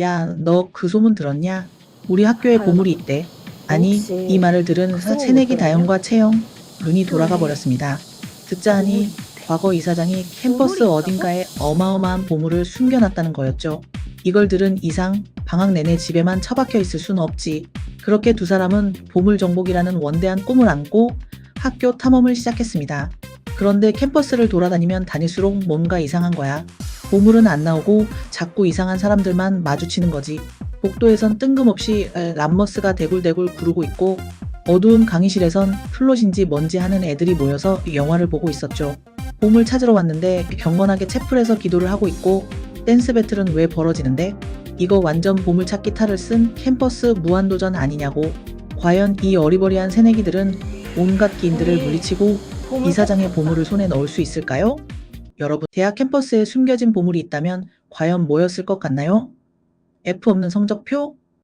야, 너 그 소문 들었냐? 우리 학교에 아유, 보물이 있대. 아니, 혹시 이 말을 들은 그 소문이 새내기? 다영과 채영 눈이 돌아가. 버렸습니다. 듣자 하니 과거 이사장이 캠퍼스 보물이 어딘가에 어마어마한 보물을 숨겨놨다는 거였죠. 이걸 들은 이상 방학 내내 집에만 처박혀 있을 순 없지. 그렇게 두 사람은 보물 정복이라는 원대한 꿈을 안고 학교 탐험을 시작했습니다. 그런데 캠퍼스를 돌아다니면 다닐수록 뭔가 이상한 거야. 보물은 안 나오고 자꾸 이상한 사람들만 마주치는 거지. 복도에선 뜬금없이 에, 람머스가 대굴대굴 구르고 있고 어두운 강의실에선 플롯인지 뭔지 하는 애들이 모여서 영화를 보고 있었죠. 보물 찾으러 왔는데 경건하게 채플에서 기도를 하고 있고 댄스 배틀은 왜 벌어지는데? 이거 완전 보물찾기 탈을 쓴 캠퍼스 무한도전 아니냐고. 과연 이 어리버리한 새내기들은 온갖 기인들을 물리치고 이사장의. 보물을 손에 넣을 수 있을까요? 여러분, 대학 캠퍼스에 숨겨진 보물이 있다면 과연 뭐였을 것 같나요? F 없는 성적표?